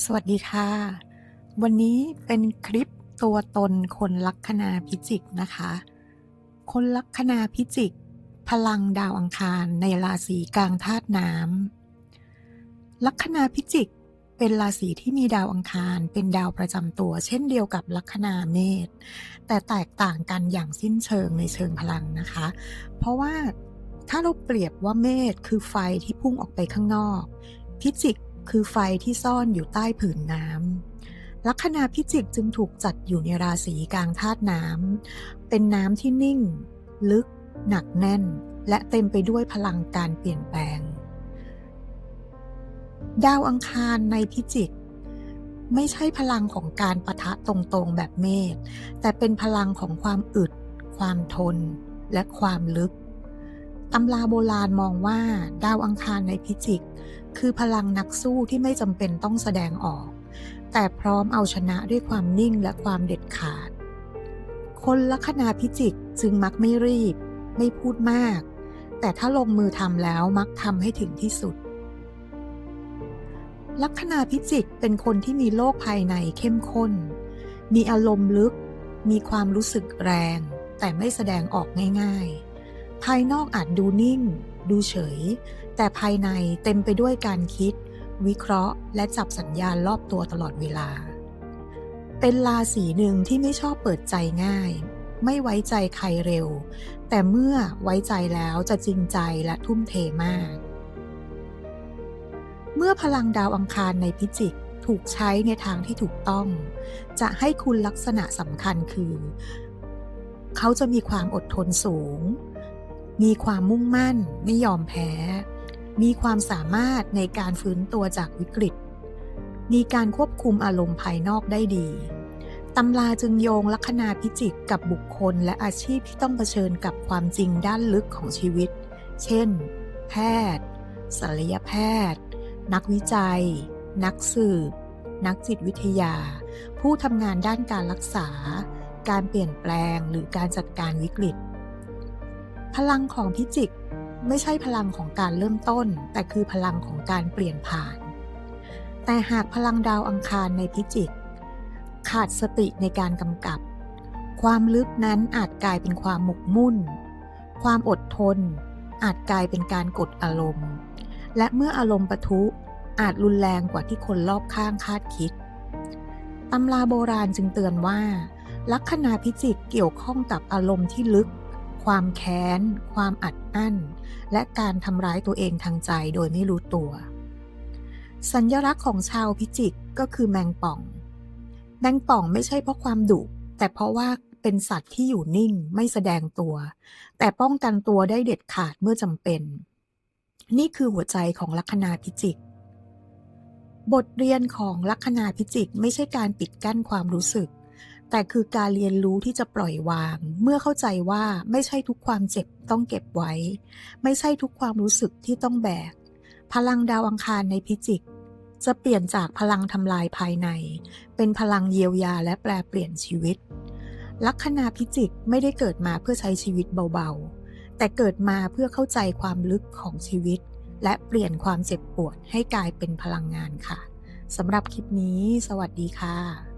สวัสดีค่ะ วันนี้เป็นคลิปตัวตนคนลัคนาพิจิกนะคะ คนลัคนาพิจิก พลังดาวอังคารในราศีกลางธาตุน้ำลัคนาพิจิกเป็นราศีที่มีดาวอังคารเป็นดาวประจำตัว เช่นเดียวกับลัคนาเมษแต่แตกต่างกันอย่างสิ้นเชิงในเชิงพลังนะคะ เพราะว่าถ้าเราเปรียบว่าเมษคือไฟที่พุ่งออกไปข้างนอก พิจิก คือไฟที่ซ่อนอยู่ใต้ผืนน้ำลัคนาพิจิกจึงถูกจัดอยู่ในราศีกลางธาตุน้ำเป็นน้ำที่นิ่ง ลึก หนักแน่น และเต็มไปด้วยพลังการเปลี่ยนแปลง ดาวอังคารในพิจิกไม่ใช่พลังของการประทะตรงๆแบบเมษแต่เป็นพลังของความอึด ความทน และความลึกตำราโบราณมองว่าดาวอังคารในพิจิก คือพลังนักสู้ที่ไม่จำเป็นต้องแสดงออก แต่พร้อมเอาชนะด้วยความนิ่งและความเด็ดขาด คนลัคนาพิจิกจึงมักไม่รีบ ไม่พูดมาก แต่ถ้าลงมือทำแล้วมักทำให้ถึงที่สุด ลัคนาพิจิกเป็นคนที่มีโลกภายในเข้มข้น มีอารมณ์ลึก มีความรู้สึกแรง แต่ไม่แสดงออกง่าย ๆ ภายนอกอาจดูนิ่ง ดูเฉย แต่ภายในเต็มไปด้วยการคิด วิเคราะห์ และจับสัญญาณรอบตัวตลอดเวลา เป็นราศีหนึ่งที่ไม่ชอบเปิดใจง่าย ไม่ไว้ใจใครเร็ว แต่เมื่อไว้ใจแล้วจะจริงใจและทุ่มเทมาก เมื่อพลังดาวอังคารในพิจิกถูกใช้ในทางที่ถูกต้อง จะให้คุณลักษณะสำคัญคือ เขาจะมีความอดทนสูง มีความมุ่งมั่นไม่ยอมแพ้ มีความสามารถในการฟื้นตัวจากวิกฤต มีการควบคุมอารมณ์ภายนอกได้ดีตำราจึงโยงลัคนาพิจิกกับบุคคลและอาชีพที่ต้องเผชิญกับความจริงด้านลึกของชีวิต เช่น แพทย์ศัลยแพทย์ นักวิจัย นักสืบ นักจิตวิทยา ผู้ทำงานด้านการรักษา การเปลี่ยนแปลงหรือการจัดการวิกฤต พลังของพิจิกไม่ใช่พลังของการเริ่มต้น แต่คือพลังของการเปลี่ยนผ่าน แต่หากพลังดาวอังคารในพิจิก ขาดสติในการกำกับ ความลึกนั้นอาจกลายเป็นความหมกมุ่น ความอดทน อาจกลายเป็นการกดอารมณ์ และเมื่ออารมณ์ปะทุอาจรุนแรงกว่าที่คนรอบข้างคาดคิดตำราโบราณจึงเตือนว่า ลัคนาพิจิกเกี่ยวข้องกับอารมณ์ที่ลึก ความแค้น ความอัดอั้น และการทำร้ายตัวเองทางใจโดยไม่รู้ตัว สัญลักษณ์ของชาวพิจิกก็คือแมงป่อง แมงป่องไม่ใช่เพราะความดุ แต่เพราะว่าเป็นสัตว์ที่อยู่นิ่งไม่แสดงตัว แต่ป้องกันตัวได้เด็ดขาดเมื่อจำเป็น นี่คือหัวใจของลัคนาพิจิก บทเรียนของลัคนาพิจิกไม่ใช่การปิดกั้นความรู้สึก แต่คือการเรียนรู้ที่จะปล่อยวาง เมื่อเข้าใจว่าไม่ใช่ทุกความเจ็บต้องเก็บไว้ ไม่ใช่ทุกความรู้สึกที่ต้องแบก พลังดาวอังคารในพิจิก จะเปลี่ยนจากพลังทำลายภายใน เป็นพลังเยียวยาและแปลเปลี่ยนชีวิต ลัคนาพิจิกไม่ได้เกิดมาเพื่อใช้ชีวิตเบาๆ แต่เกิดมาเพื่อเข้าใจความลึกของชีวิต และเปลี่ยนความเจ็บปวดให้กลายเป็นพลังงานค่ะสำหรับคลิปนี้ สวัสดีค่ะ